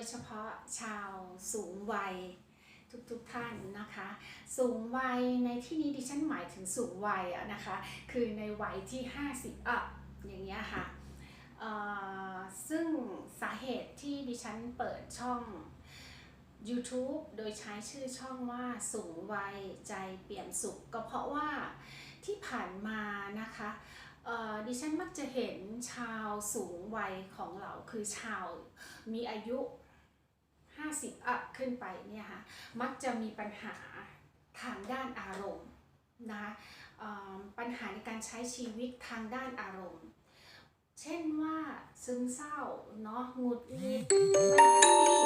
ยเฉพาะชาวสูงวัยทุกๆทท่านนะคะ สูงวัยในที่นี้ดิฉันหมายถึงสูงวัยนะคะ คือในวัยที่ 50อัพอย่างเงี้ยค่ะซึ่งสาเหตุที่ดิฉันเปิดช่อง YouTube โดยใช้ชื่อช่องว่าสูงวัยใจเปี่ยมสุข ก็เพราะว่าที่ผ่านมานะคะดิฉันมักจะเห็นชาวสูงวัยของเราคือชาวมีอายุ 50 อัพขึ้นไปเนี่ยค่ะมักจะมีปัญหาทางด้านอารมณ์นะคะปัญหาในการใช้ชีวิตทางด้านอารมณ์ เช่นว่าซึมเศร้าเนาะหงุดหงิดไม่แฮปปี้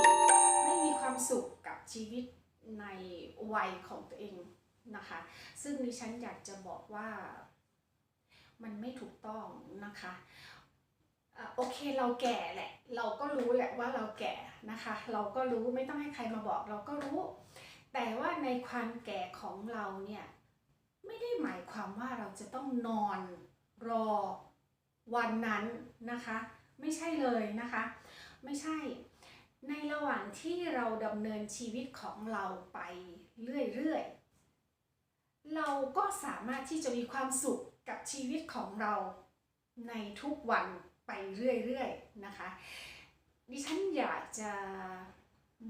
ไม่มีความสุขกับชีวิตในวัยของตัวเองนะคะ ซึ่งดิฉันอยากจะบอกว่ามันไม่ถูกต้องนะคะ โอเคเราแก่แหละ เราก็รู้แหละว่าเราแก่นะคะ เราก็รู้ไม่ต้องให้ใครมาบอกเราก็รู้ แต่ว่าในความแก่ของเราเนี่ยไม่ได้หมายความว่าเราจะต้องนอนรอวันนั้นนะคะ ไม่ใช่เลยนะคะ ไม่ใช่ ในระหว่างที่เราดำเนินชีวิตของเราไปเรื่อยๆ เราก็สามารถที่จะมีความสุขกับชีวิตของเราในทุกวัน ไปเรื่อยๆนะคะ ดิฉันอยากจะ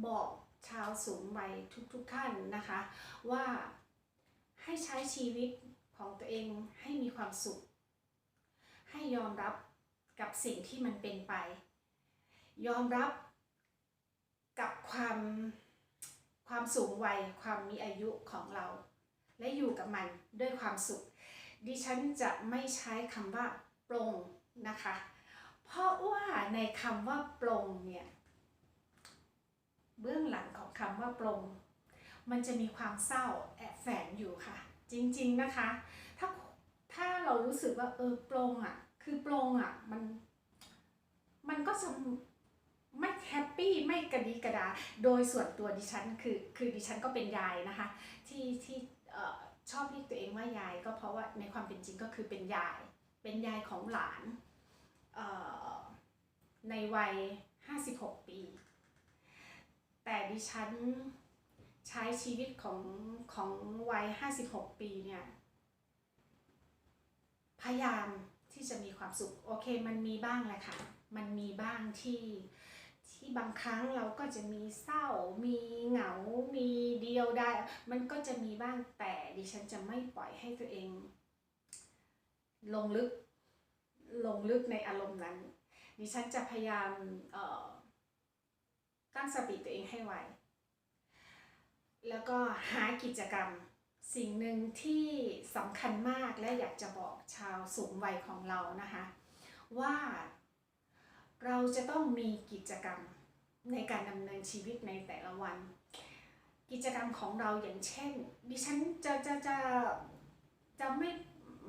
บอกชาวสูงวัยทุกๆท่านนะคะ ว่าให้ใช้ชีวิตของตัวเองให้มีความสุข ให้ยอมรับกับสิ่งที่มันเป็นไป ยอมรับกับความความสูงวัยความมีอายุของเรา และอยู่กับมันด้วยความสุข ดิฉันจะไม่ใช้คำว่าปลงนะคะ เพราะว่าในคำว่าปลงเนี่ย เบื้องหลังของคำว่าปลง มันจะมีความเศร้าแอบแฝงอยู่ค่ะ จริงๆนะคะ ถ้าถ้าเรารู้สึกว่าเออปลงอะ คือปลงอะมันมันก็จะไม่แฮปปี้ไม่กระดีกระดา โดยส่วนตัวดิฉันคือคือดิฉันก็เป็นยายนะคะ ที่ที่เอ่อชอบเรียกตัวเองว่ายาย ก็เพราะว่าในความเป็นจริงก็คือเป็นยาย เป็นยายของหลาน ในวัย 56 ปี แต่ดิฉันใช้ชีวิตของของวัย 56 ปีเนี่ย พยายามที่จะมีความสุข โอเคมันมีบ้างแหละค่ะ มันมีบ้างที่ที่บางครั้งเราก็จะมีเศร้า มีเหงา มีเดียวได้มันก็จะมีบ้างแต่ดิฉันจะไม่ปล่อยให้ตัวเอง ลงลึก ลงลึกในอารมณ์นั้น ดิฉันจะพยายามเอ่อตั้งสติตัวเองให้ไวแล้วก็หากิจกรรมสิ่งหนึ่งที่สำคัญมากและอยากจะบอกชาวสูงวัยของเรานะคะ ว่าเราจะต้องมีกิจกรรมในการดำเนินชีวิตในแต่ละวัน กิจกรรมของเราอย่างเช่น ดิฉันจะจะจะจะไม่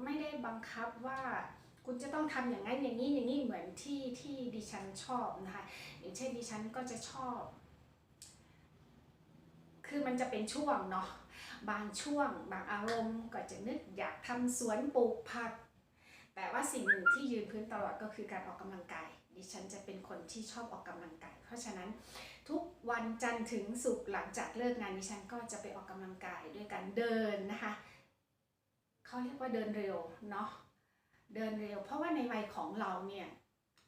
ไม่ได้บังคับว่า คุณจะต้องทำอย่างนั้นอย่างนี้อย่างนี้เหมือนที่ที่ดิฉันชอบนะคะอย่างเช่นดิฉันก็จะชอบ คือมันจะเป็นช่วงเนาะบางช่วง บางอารมณ์ก็จะนึกอยากทำสวนปลูกผัก แต่ว่าสิ่งหนึ่งที่ยืนพื้นตลอดก็คือการออกกำลังกายดิฉันจะเป็นคนที่ชอบออกกำลังกาย เพราะฉะนั้นทุกวันจันทร์ถึงศุกร์หลังจากเลิกงานดิฉันก็จะไปออกกำลังกายด้วยการเดินนะคะเขาเรียกว่าเดินเร็วเนาะ เดินเร็ว เพราะว่าในวัยของเราเนี่ย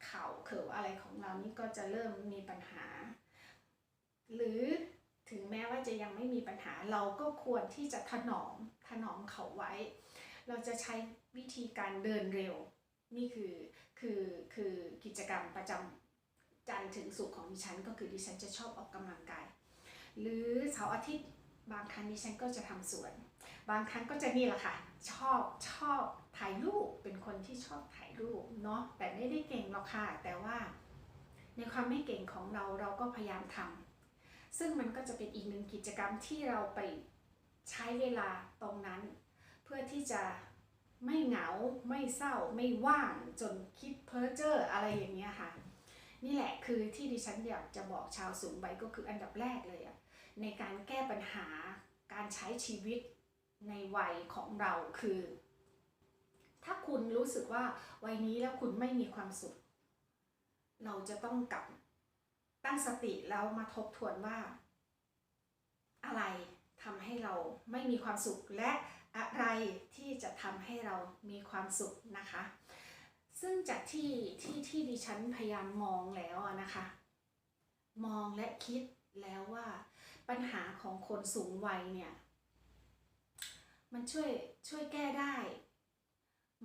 เข่าเขิวอะไรของเรานี่ก็จะเริ่มมีปัญหา หรือถึงแม้ว่าจะยังไม่มีปัญหาเราก็ควรที่จะถนอมถนอมเขาไว้ เราจะใช้วิธีการเดินเร็ว นี่คือคือคือกิจกรรมประจำจันทร์ถึงศุกร์ของดิฉัน ก็คือดิฉันจะชอบออกกำลังกาย หรือเสาร์อาทิตย์บางครั้งดิฉันก็จะทำสวน บางครั้งก็จะนี่แหละค่ะ ชอบชอบ ถ่ายรูปเป็นคนที่ชอบถ่ายรูปเนาะแต่ไม่ได้เก่งหรอกค่ะ แต่ว่า ในความไม่เก่งของเราเราก็พยายามทำซึ่งมันก็จะเป็นอีกหนึ่งกิจกรรมที่เราไปใช้เวลาตรงนั้น เพื่อที่จะไม่เหงาไม่เศร้าไม่ว่างจนคิดเพ้อเจ้ออะไรอย่างเงี้ยค่ะ นี่แหละคือที่ดิฉันอยากจะบอกชาวสูงวัยก็คืออันดับแรกเลยอะในการแก้ปัญหาการใช้ชีวิตในวัยของเราคือ ถ้าคุณรู้สึกว่าวัยนี้แล้วคุณไม่มีความสุข เราจะต้องกลับตั้งสติแล้วมาทบทวนว่า อะไรทำให้เราไม่มีความสุขและอะไรที่จะทำให้เรามีความสุขนะคะ ซึ่งจากที่ที่ที่ดิฉันพยายามมองแล้วนะคะ มองและคิดแล้วว่าปัญหาของคนสูงวัยเนี่ย มันช่วยช่วยแก้ได้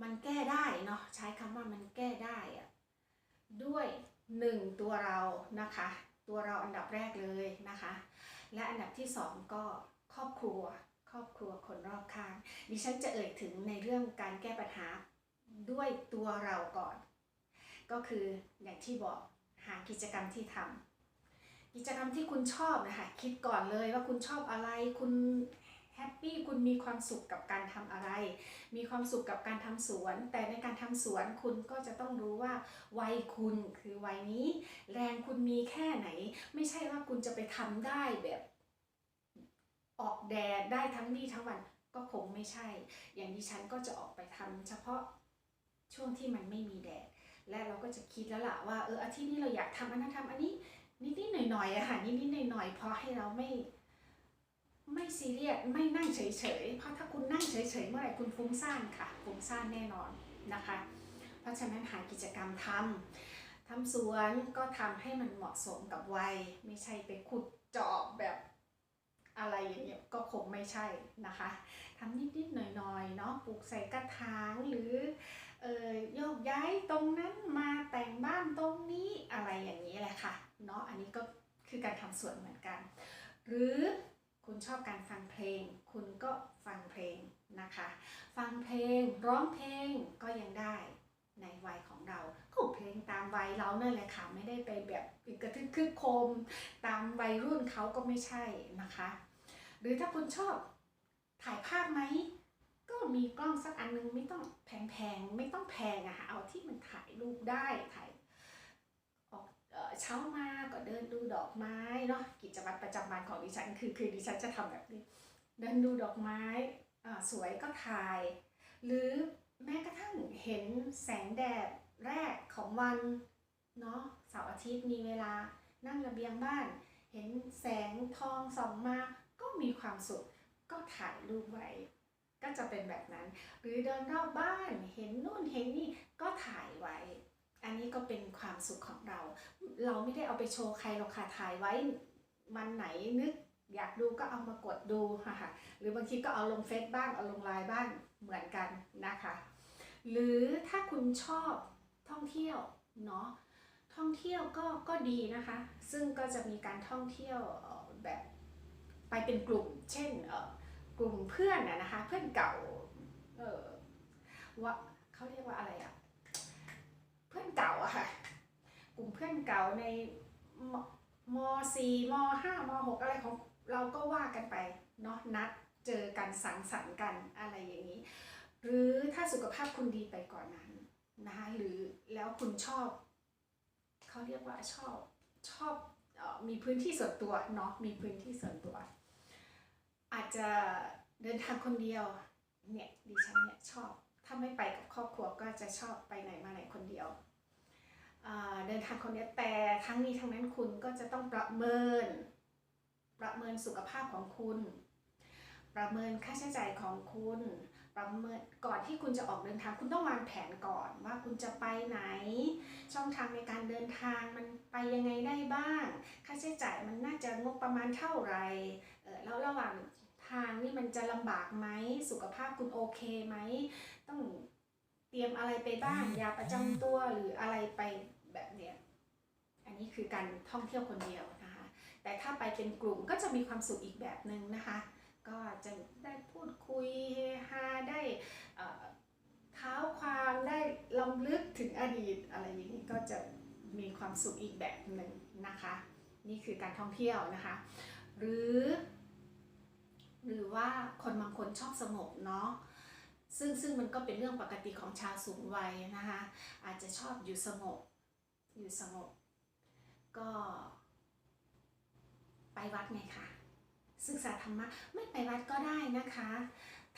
มันแก้ได้เนาะใช้คำว่ามันแก้ได้อะด้วยหนึ่งตัวเรานะคะ ตัวเราอันดับแรกเลยนะคะ และอันดับที่สองก็ครอบครัวครอบครัวคนรอบข้าง ดิฉันจะเอ่ยถึงในเรื่องการแก้ปัญหาด้วยตัวเราก่อน ก็คืออย่างที่บอกหากิจกรรมที่ทำกิจกรรมที่คุณชอบนะคะ คิดก่อนเลยว่าคุณชอบอะไรคุณ แฮปปี้คุณมีความสุขกับการทำอะไร มีความสุขกับการทำสวน แต่ในการทำสวนคุณก็จะต้องรู้ว่า วัยคุณคือวัยนี้ แรงคุณมีแค่ไหน ไม่ใช่ว่าคุณจะไปทำได้แบบ ออกแดดได้ทั้งวี่ทั้งวันก็คงไม่ใช่ อย่างดิฉันก็จะออกไปทำเฉพาะช่วงที่มันไม่มีแดด และเราก็จะคิดแล้วล่ะว่าเอออาทิตย์นี้เราอยากทำอันนั้นทำอันนี้นิดๆหน่อยๆอะค่ะนิดๆหน่อยๆเพราะให้เราไม่ ไม่ซีเรียสไม่นั่งเฉยๆ เพราะถ้าคุณนั่งเฉยๆ เมื่อไหร่คุณฟุ้งซ่านค่ะ ฟุ้งซ่านแน่นอนนะคะ เพราะฉะนั้นหากิจกรรมทำทำสวนก็ทำให้มันเหมาะสมกับวัย ไม่ใช่ไปขุดเจาะแบบอะไรอย่างเงี้ยก็คงไม่ใช่นะคะทำนิดๆ หน่อยๆ เนาะปลูกใส่กระถางหรือเออโยกย้ายตรงนั้นมาแต่งบ้านตรงนี้อะไรอย่างนี้แหละค่ะเนาะอันนี้ก็คือการทำสวนเหมือนกัน หรือ คุณชอบการฟังเพลง คุณก็ฟังเพลงนะคะ ฟังเพลงร้องเพลงก็ยังได้ในวัยของเราก็เพลงตามวัยเรานั่นแหละค่ะไม่ได้ไปแบบกระทึกคึกโคม ตามวัยรุ่นเขาก็ไม่ใช่นะคะ หรือถ้าคุณชอบถ่ายภาพไหมก็มีกล้องสักอันนึงไม่ต้องแพงๆไม่ต้องแพงอะค่ะเอาที่มันถ่ายรูปได้ถ่ายออกเออเช้ามา เดินดูดอกไม้เนาะกิจวัตรประจำวันของดิฉันคือคือดิฉันจะทำแบบนี้ เดินดูดอกไม้อ่าสวยก็ถ่าย หรือแม้กระทั่งเห็นแสงแดดแรกของวันเนาะเสาร์อาทิตย์มีเวลานั่งระเบียงบ้าน เห็นแสงทองส่องมาก็มีความสุขก็ถ่ายรูปไว้ ก็จะเป็นแบบนั้น หรือเดินรอบบ้านเห็นนู่นเห็นนี่ก็ถ่ายไว้ อันนี้ก็เป็นความสุขของเรา เราไม่ได้เอาไปโชว์ใครหรอกค่ะถ่ายไว้วันไหนนึกอยากดูก็เอามากดดูค่ะหรือบางทีก็เอาลงเฟซบ้างเอาลงไลน์บ้างเหมือนกันนะคะ หรือถ้าคุณชอบท่องเที่ยวเนาะท่องเที่ยวก็ก็ดีนะคะ ซึ่งก็จะมีการท่องเที่ยวแบบไปเป็นกลุ่ม เช่นกลุ่มเพื่อนนะนะคะ เพื่อนเก่า เออว่าเขาเรียกว่าอะไรอะ พื่อนเก่าอะค่ะ กลุ่มเพื่อนเก่าในมสี่มห้ามหกอะไรของเราก็ว่ากันไปเนาะนัดเจอกันสังสรรค์กันอะไรอย่างนี้ หรือถ้าสุขภาพคุณดีไปก่อนนั้นนะคะหรือแล้วคุณชอบเขาเรียกว่าชอบชอบออมีพื้นที่ส่วนตัวเนาะมีพื้นที่ส่วนตัว อาจจะเดินทางคนเดียวเนี่ยดิฉันเนี่ยชอบาไม่ไปกับครอบครัวก็จะชอบไปไหนมาไหนคนเดียว เดินทางคนเดียวแต่ทั้งนี้ทั้งนั้นคุณก็จะต้องประเมิน ประเมินสุขภาพของคุณ ประเมินค่าใช้จ่ายของคุณ ประเมินก่อนที่คุณจะออกเดินทางคุณต้องวางแผนก่อนว่าคุณจะไปไหน ช่องทางในการเดินทางมันไปยังไงได้บ้าง ค่าใช้จ่ายมันน่าจะงบประมาณเท่าไหร่แล้วระหว่างทางนี่มันจะลำบากไหมสุขภาพคุณโอเคไหม ต้องเตรียมอะไรไปบ้างยาประจำตัวหรืออะไรไปแบบเนี้ยอันนี้คือการท่องเที่ยวคนเดียวนะคะ แต่ถ้าไปเป็นกลุ่มก็จะมีความสุขอีกแบบหนึ่งนะคะ ก็จะได้พูดคุยเฮฮาได้เอ่อเท้าความได้ลำลึกถึงอดีตอะไรอย่างนี้ก็จะมีความสุขอีกแบบหนึ่งนะคะ นี่คือการท่องเที่ยวนะคะ หรือ หรือว่าคนบางคนชอบสงบเนาะ ซึ่งซึ่งมันก็เป็นเรื่องปกติของชาวสูงวัยนะคะอาจจะชอบอยู่สงบอยู่สงบ ก็ ไปวัดไงคะศึกษาธรรมะไม่ไปวัดก็ได้นะคะ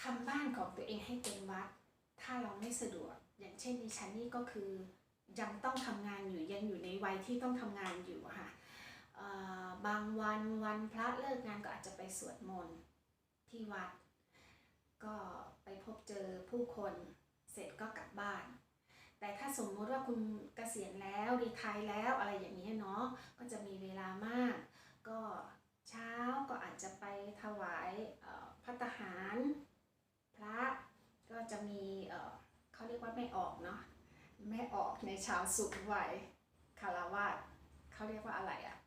ทำบ้านของตัวเองให้เป็นวัด ถ้าเราไม่สะดวก อย่างเช่นดิฉันนี่ก็คือยังต้องทำงานอยู่ยังอยู่ในวัยที่ต้องทำงานอยู่ค่ะบางวันวันพระเลิกงานก็อาจจะไปสวดมนต์ที่วัด ก็ไปพบเจอผู้คนเสร็จก็กลับบ้าน แต่ถ้าสมมติว่าคุณเกษียณแล้วรีทายแล้วอะไรอย่างนี้เนาะก็จะมีเวลามาก ก็เช้าก็อาจจะไปถวายพัตหาร พระก็จะมีเขาเรียกว่าแม่ออกเนาะแม่ออกในชาวสุขวัยคารวาสเขาเรียกว่าอะไรอะ่ะ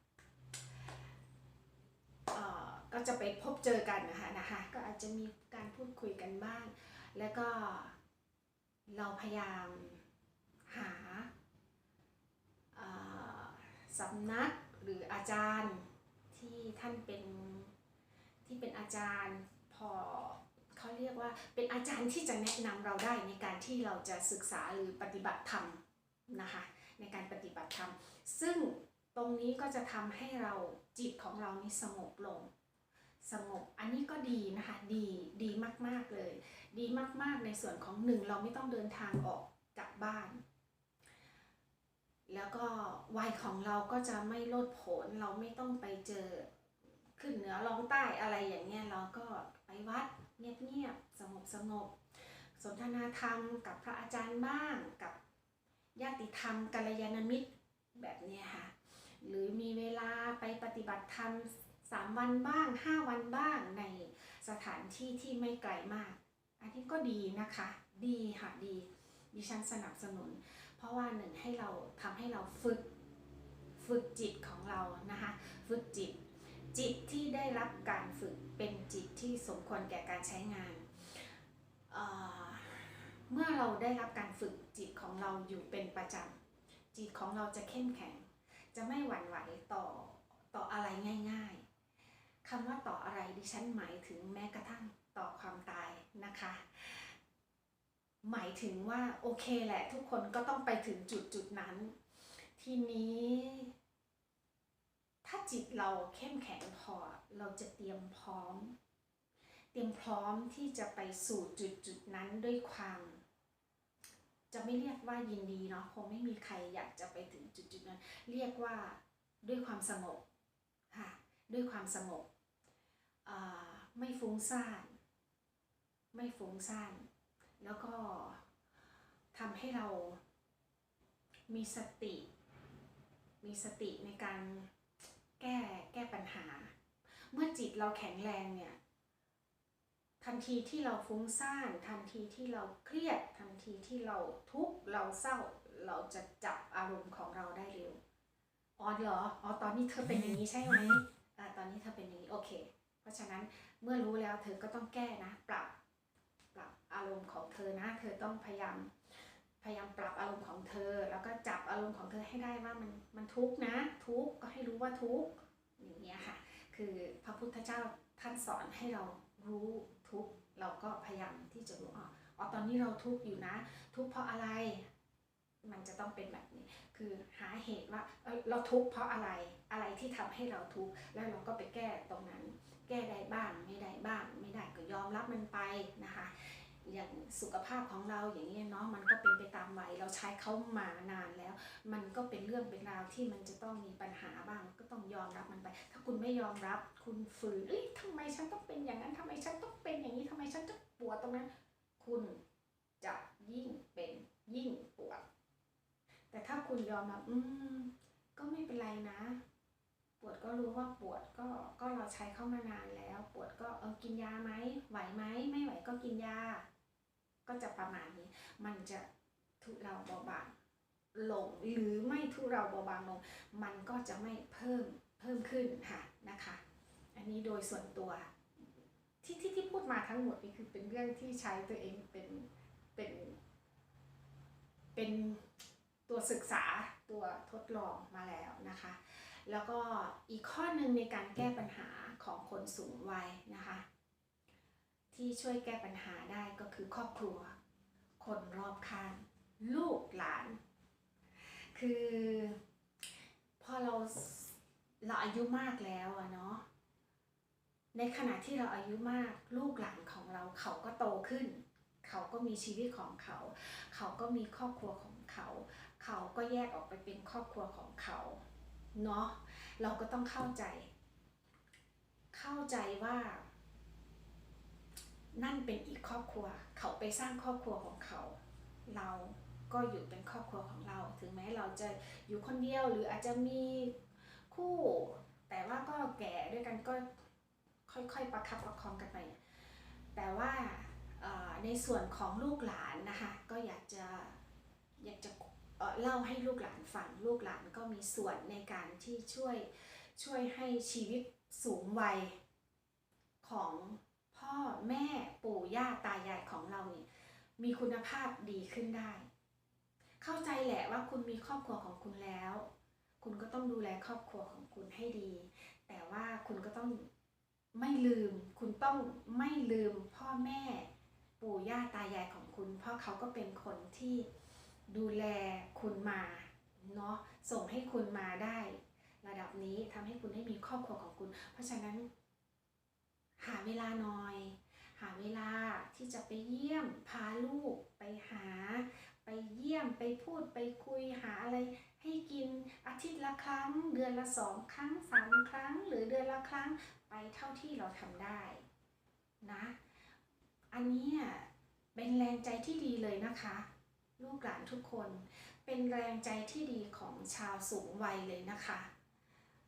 ก็จะไปพบเจอกันนะคะนะคะ ก็อาจจะมีการพูดคุยกันบ้าง แล้วก็เราพยายามหาสำนักหรืออาจารย์ที่ท่านเป็นที่เป็นอาจารย์พอเขาเรียกว่าเป็นอาจารย์ที่จะแนะนำเราได้ในการที่เราจะศึกษาหรือปฏิบัติธรรมนะคะในการปฏิบัติธรรม ซึ่งตรงนี้ก็จะทำให้เราจิตของเรานี่สงบลง สงบ อันนี้ก็ดีนะคะ ดีดีมากๆเลย ดีมากๆในส่วนของหนึ่งเราไม่ต้องเดินทางออกจากบ้าน แล้วก็วัยของเราก็จะไม่โลดโผนเราไม่ต้องไปเจอขึ้นเหนือลงใต้อะไรอย่างเงี้ยเราก็ไปวัดเงียบๆสงบสงบสนทนาธรรมกับพระอาจารย์บ้างกับญาติธรรมกัลยาณมิตรแบบเนี้ยค่ะ หรือมีเวลาไปปฏิบัติธรรม สามวันบ้างห้าวันบ้างในสถานที่ที่ไม่ไกลมาก อันนี้ก็ดีนะคะ ดีค่ะดีดิฉันสนับสนุน เพราะว่าหนึ่งให้เราทำให้เราฝึกฝึกจิตของเรานะคะ ฝึกจิต จิตที่ได้รับการฝึกเป็นจิตที่สมควรแก่การใช้งานเเมื่อเราได้รับการฝึกจิตของเราอยู่เป็นประจำจิตของเราจะเข้มแข็ง จะไม่หวั่นไหวต่อต่ออะไรง่าย ๆ คำว่าต่ออะไรดิฉันหมายถึงแม้กระทั่งต่อความตายนะคะ หมายถึงว่าโอเคแหละทุกคนก็ต้องไปถึงจุดจุดนั้น ทีนี้ ถ้าจิตเราเข้มแข็งพอเราจะเตรียมพร้อม เตรียมพร้อมที่จะไปสู่จุดจุดนั้นด้วยความ จะไม่เรียกว่ายินดีเนาะคงไม่มีใครอยากจะไปถึงจุดจุดนั้น เรียกว่าด้วยความสงบค่ะด้วยความสงบ ไม่ฟุ้งซ่านไม่ฟุ้งซ่านแล้วก็ทำให้เรามีสติ มีสติในการแก้แก้ปัญหา เมื่อจิตเราแข็งแรงเนี่ย ทันทีที่เราฟุ้งซ่าน ทันทีที่เราเครียด ทันทีที่เราทุกข์เราเศร้า เราจะจับอารมณ์ของเราได้เร็วอ๋อเหรออ๋อตอนนี้เธอเป็นอย่างนี้ใช่ไหมอ่าตอนนี้เธอเป็นอย่างนี้โอเค ราะฉะนั้นเมื่อรู้แล้วเธอก็ต้องแก้นะปรับปรับอารมณ์ของเธอนะ เธอต้องพยายามพยายามปรับอารมณ์ของเธอ แล้วก็จับอารมณ์ของเธอให้ได้ว่ามันมันทุกข์นะ ทุกข์ก็ให้รู้ว่าทุกข์อย่างเงี้ยค่ะ คือพระพุทธเจ้าท่านสอนให้เรารู้ทุกข์เราก็พยายามที่จะรู้อ๋ออตอนนี้เราทุกข์อยู่นะ ทุกข์เพราะอะไร มันจะต้องเป็นแบบนี้ คือหาเหตุว่าเอ้ยเราทุกข์เพราะอะไรอะไรที่ทำให้เราทุกข์แล้วเราก็ไปแก้ตรงนั้น แก้ได้บ้างไม่ได้บ้างไม่ได้ก็ยอมรับมันไปนะคะ อย่างสุขภาพของเราอย่างนี้เนาะมันก็เป็นไปตามวัยเราใช้เขามานานแล้ว มันก็เป็นเรื่องเป็นราวที่มันจะต้องมีปัญหาบ้าง ก็ต้องยอมรับมันไป ถ้าคุณไม่ยอมรับคุณฝืนเอ้ยทำไมฉันต้องเป็นอย่างนั้นทำไมฉันต้องเป็นอย่างนี้ทำไมฉันต้องปวดตรงนั้น คุณจะยิ่งเป็นยิ่งปวดแต่ถ้าคุณยอมรับอืมก็ไม่เป็นไรนะ ปวดก็รู้ว่าปวดก็ก็เราใช้เข้ามานานแล้ว ปวดก็เออกินยาไหมไหวไหมไม่ไหวก็กินยา ก็จะประมาณนี้ มันจะทุเราเบาบางลงหรือไม่ทุเราเบาบางลง มันก็จะไม่เพิ่มเพิ่มขึ้นค่ะนะคะ อันนี้โดยส่วนตัวที่ที่ที่พูดมาทั้งหมดนี่คือเป็นเรื่องที่ใช้ตัวเองเป็นเป็นเป็นตัวศึกษาตัวทดลองมาแล้วนะคะ แล้วก็อีกข้อหนึ่งในการแก้ปัญหาของคนสูงวัยนะคะ ที่ช่วยแก้ปัญหาได้ก็คือครอบครัว คนรอบข้างลูกหลาน คือพอเราเราอายุมากแล้วอะเนาะในขณะที่เราอายุมากลูกหลานของเราเขาก็โตขึ้น เขาก็มีชีวิตของเขา เขาก็มีครอบครัวของเขา เขาก็แยกออกไปเป็นครอบครัวของเขา เนาะเราก็ต้องเข้าใจ เข้าใจว่า นั่นเป็นอีกครอบครัว เขาไปสร้างครอบครัวของเขา เราก็อยู่เป็นครอบครัวของเรา ถึงแม้เราจะอยู่คนเดียวหรืออาจจะมีคู่ แต่ว่าก็แก่ด้วยกันก็ค่อยๆประคับประคองกันไป แต่ว่าในส่วนของลูกหลานนะคะ ก็อยากจะอยากจะ เล่าให้ลูกหลานฟังลูกหลานก็มีส่วนในการที่ช่วยช่วยให้ชีวิตสูงวัยของพ่อแม่ปู่ย่าตายายของเราเนี่ยมีคุณภาพดีขึ้นได้ เข้าใจแหละว่าคุณมีครอบครัวของคุณแล้ว คุณก็ต้องดูแลครอบครัวของคุณให้ดี แต่ว่าคุณก็ต้องไม่ลืม คุณต้องไม่ลืมพ่อแม่ ปู่ย่าตายายของคุณ เพราะเขาก็เป็นคนที่ ดูแลคุณมาเนาะส่งให้คุณมาได้ ระดับนี้ทำให้คุณได้มีครอบครัวของคุณ เพราะฉะนั้น หาเวลาหน่อย หาเวลาที่จะไปเยี่ยมพาลูกไปหา ไปเยี่ยมไปพูดไปคุยหาอะไรให้กินอาทิตย์ละครั้ง เดือนละสองครั้งสามครั้ง หรือเดือนละครั้งไปเท่าที่เราทำได้นะ อันนี้เป็นแรงใจที่ดีเลยนะคะ ลูกหลานทุกคน เป็นแรงใจที่ดีของชาวสูงวัยเลยนะคะ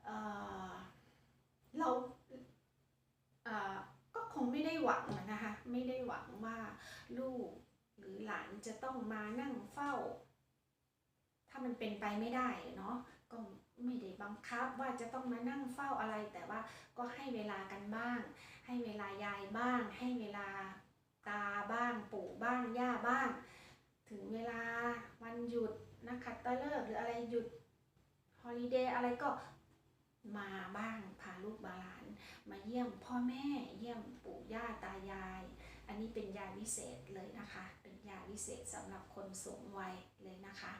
เเราเก็คงไม่ได้หวังนะคะไม่ได้หวังว่าลูกหรือหลานจะต้องมานั่งเฝ้า ถ้ามันเป็นไปไม่ได้เนาะก็ไม่ได้บังคับว่าจะต้องมานั่งเฝ้าอะไร แต่ว่าก็ให้เวลากันบ้าง ให้เวลายายบ้าง ให้เวลาตาบ้าง ปู่บ้าง ย่าบ้าง ถึงเวลาวันหยุดนักขัตฤกษ์หรืออะไรหยุดฮอลิเดย์อะไรก็มาบ้างพาลูกบาหลาน มาเยี่ยมพ่อแม่เยี่ยมปู่ย่าตายาย อันนี้เป็นยาวิเศษเลยนะคะ เป็นยาวิเศษสำหรับคนสูงวัยเลยนะคะ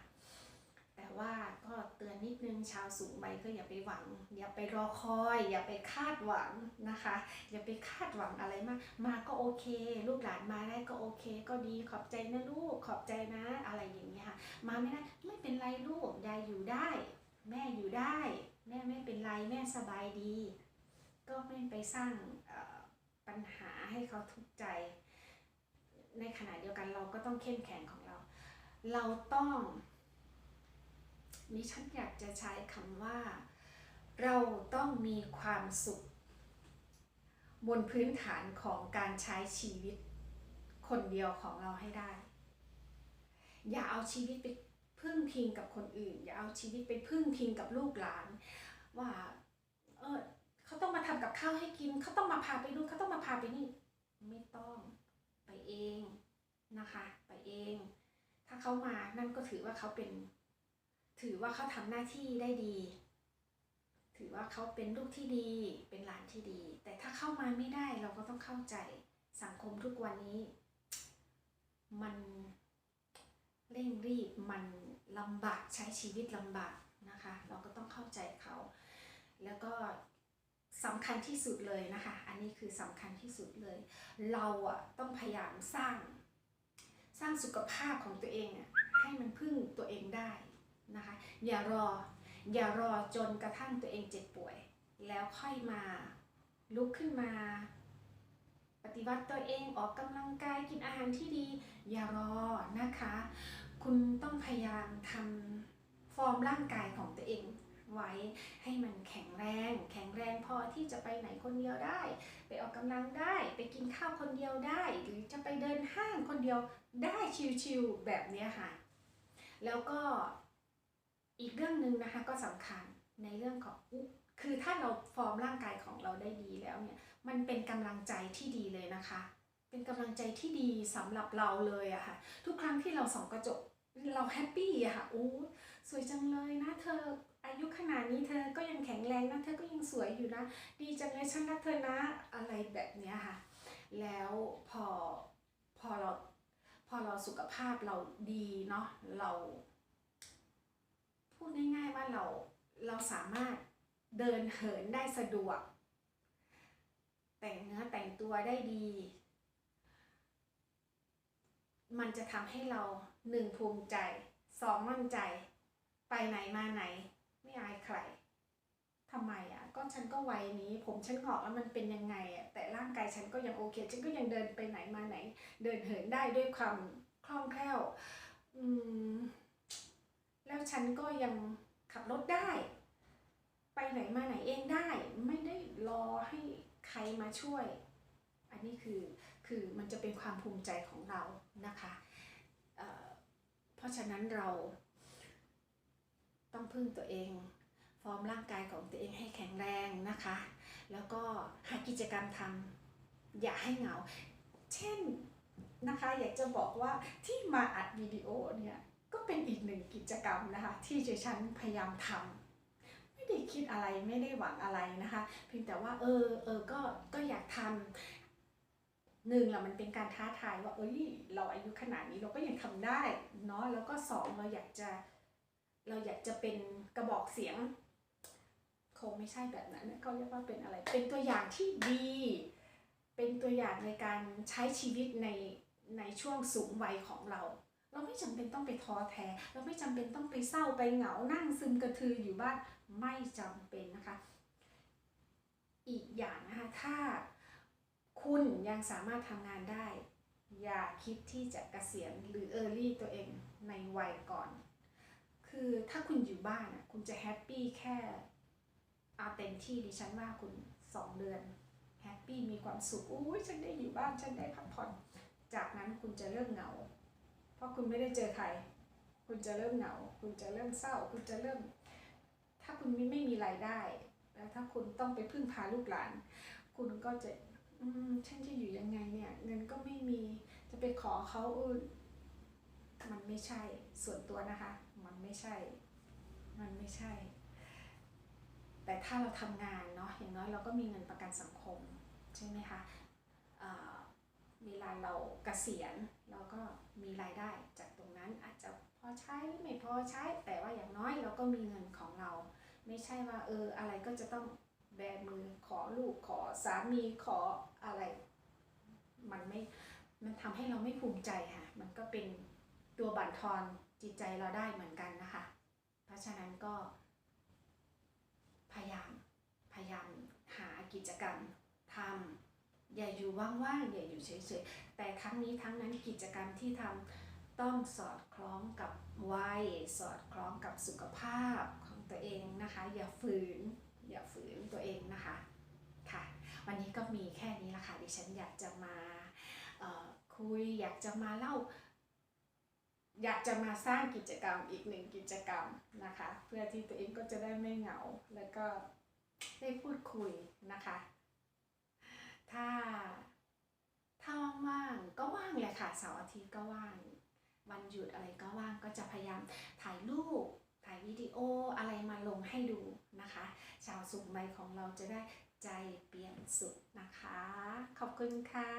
ว่าก็เตือนนิดนึงชาวสูงวัยก็อย่าไปหวัง อย่าไปรอคอย อย่าไปคาดหวังนะคะ อย่าไปคาดหวังอะไรมาก มาก็โอเค ลูกหลานมาได้ก็โอเค ก็ดีขอบใจนะลูกขอบใจนะอะไรอย่างเงี้ยค่ะมาไม่ได้ไม่เป็นไรลูกยายอยู่ได้ แม่อยู่ได้ แม่ไม่เป็นไรแม่สบายดี ก็ไม่ไปสร้างปัญหาให้เขาทุกข์ใจ ในขณะเดียวกันเราก็ต้องเข้มแข็งของเรา เราต้อง นี่ฉันอยากจะใช้คำว่า เราต้องมีความสุข บนพื้นฐานของการใช้ชีวิต คนเดียวของเราให้ได้ อย่าเอาชีวิตไปพึ่งพิงกับคนอื่น อย่าเอาชีวิตไปพึ่งพิงกับลูกหลาน ว่าเออเขาต้องมาทำกับข้าวให้กิน เขาต้องมาพาไปนู่นเขาต้องมาพาไปนี่ ไม่ต้องไปเองนะคะ ไปเอง ถ้าเขามานั่นก็ถือว่าเขาเป็น ถือว่าเขาทำหน้าที่ได้ดี ถือว่าเขาเป็นลูกที่ดี เป็นหลานที่ดี แต่ถ้าเข้ามาไม่ได้เราก็ต้องเข้าใจสังคมทุกวันนี้ มันเร่งรีบมันลำบากใช้ชีวิตลำบากนะคะ เราก็ต้องเข้าใจเขา แล้วก็สำคัญที่สุดเลยนะคะ อันนี้คือสำคัญที่สุดเลย เราอะต้องพยายามสร้าง สร้างสุขภาพของตัวเองอะให้มันพึ่งตัวเองได้ นะคะ อย่ารอ อย่ารอจนกระทั่งตัวเองเจ็บป่วย แล้วค่อยมาลุกขึ้นมา ปฏิวัติตัวเองออกกำลังกายกินอาหารที่ดี อย่ารอนะคะ คุณต้องพยายามทำฟอร์มร่างกายของตัวเองไว้ให้มันแข็งแรง แข็งแรงพอที่จะไปไหนคนเดียวได้ ไปออกกำลังได้ ไปกินข้าวคนเดียวได้ หรือจะไปเดินห้างคนเดียวได้ชิวๆแบบนี้ค่ะ แล้วก็ อีกเรื่องหนึ่งนะคะก็สำคัญในเรื่องของคือถ้าเราฟอร์มร่างกายของเราได้ดีแล้วเนี่ยมันเป็นกำลังใจที่ดีเลยนะคะ เป็นกำลังใจที่ดีสำหรับเราเลยอะค่ะทุกครั้งที่เราส่องกระจกเราแฮปปี้อะค่ะโอ้สวยจังเลยนะเธออายุขนาดนี้เธอก็ยังแข็งแรงนะเธอก็ยังสวยอยู่นะ ดีจังเลยฉันรักเธอนะอะไรแบบเนี้ยค่ะ แล้วพอพอเราพอเราสุขภาพเราดีเนาะเรา พูดง่ายๆว่าเราเราสามารถเดินเหินได้สะดวก แต่งเนื้อแต่งตัวได้ดี มันจะทำให้เราหนึ่งภูมิใจสองมั่นใจ ไปไหนมาไหน ไม่อายใครทำไมอะก็ฉันก็วัยนี้ ผมฉันงอกแล้วมันเป็นยังไงอะแต่ร่างกายฉันก็ยังโอเค ฉันก็ยังเดินไปไหนมาไหน เดินเหินได้ด้วยความคล่องแคล่ว อืม แล้วฉันก็ยังขับรถได้ ไปไหนมาไหนเองได้ ไม่ได้รอให้ใครมาช่วย อันนี้คือคือมันจะเป็นความภูมิใจของเรานะคะเเพราะฉะนั้นเรา ต้องพึ่งตัวเอง ฟอร์มร่างกายของตัวเองให้แข็งแรงนะคะ แล้วก็หากิจกรรมทำอย่าให้เหงา เช่นนะคะอยากจะบอกว่าที่มาอัดวิดีโอเนี่ย เป็นอีกหนึ่งกิจกรรมนะคะ ที่เจชันพยายามทำไม่ได้คิดอะไรไม่ได้หวังอะไรนะคะ เพียงแต่ว่าเออเออก็ก็อยากทำหนึ่งละมันเป็นการท้าทายว่าเอ้ยเราอายุขนาดนี้เราก็ยังทำได้เนาะแล้วก็สองเราอยากจะเราอยากจะเป็นกระบอกเสียงคงไม่ใช่แบบนั้นเขาเรียกว่าเป็นอะไร เป็นตัวอย่างที่ดี เป็นตัวอย่างในการใช้ชีวิตในในช่วงสูงวัยของเรา เราไม่จำเป็นต้องไปท้อแท้ เราไม่จำเป็นต้องไปเศร้าไปเหงานั่งซึมกระทืออยู่บ้านไม่จำเป็นนะคะ อีกอย่างนะคะถ้าคุณยังสามารถทำงานได้ อย่าคิดที่จะเกษียณหรือเออร์ลี่ตัวเองในวัยก่อน คือถ้าคุณอยู่บ้านอะคุณจะแฮปปี้แค่เอาเต็มที่ดิฉันว่าคุณสองเดือนแฮปปี้มีความสุขอุ้ยฉันได้อยู่บ้านฉันได้พักผ่อน จากนั้นคุณจะเริ่มเหงา เพราะคุณไม่ได้เจอใคร คุณจะเริ่มเหงา คุณจะเริ่มเศร้า คุณจะเริ่ม ถ้าคุณไม่ไม่มีรายได้ แล้วถ้าคุณต้องไปพึ่งพาลูกหลาน คุณก็จะอืมฉันจะอยู่ยังไงเนี่ย เงินก็ไม่มี จะไปขอเขาเออมันไม่ใช่ ส่วนตัวนะคะ มันไม่ใช่ มันไม่ใช่ แต่ถ้าเราทำงานเนาะ อย่างน้อยเราก็มีเงินประกันสังคม ใช่ไหมคะ เวลาเราเกษียณเราก็มีรายได้จากตรงนั้นอาจจะพอใช้ไม่พอใช้ แต่ว่าอย่างน้อยเราก็มีเงินของเรา ไม่ใช่ว่าเอออะไรก็จะต้องแบมือขอลูกขอสามีขออะไร มันไม่มันทำให้เราไม่ภูมิใจค่ะ มันก็เป็นตัวบั่นทอนจิตใจเราได้เหมือนกันนะคะ เพราะฉะนั้นก็ พยายามพยายามหากิจกรรมทำ อย่าอยู่ว่างๆ อย่าอยู่เฉยๆ แต่ทั้งนี้ทั้งนั้นกิจกรรมที่ทำต้องสอดคล้องกับวัย สอดคล้องกับสุขภาพของตัวเองนะคะ อย่าฝืน อย่าฝืนตัวเองนะคะค่ะ วันนี้ก็มีแค่นี้ละค่ะ ดิฉันอยากจะมาคุย อยากจะมาเล่า อยากจะมาสร้างกิจกรรมอีกหนึ่งกิจกรรมนะคะ เพื่อที่ตัวเองก็จะได้ไม่เหงา แล้วก็ได้พูดคุยนะคะ ถ้าถ้าว่างๆก็ว่างเลยค่ะเสาร์อาทิตย์ก็ว่างวันหยุดอะไรก็ว่างก็จะพยายามถ่ายรูปถ่ายวิดีโออะไรมาลงให้ดูนะคะ ชาวสุขใบของเราจะได้ใจเปลี่ยนสุขนะคะ ขอบคุณค่ะ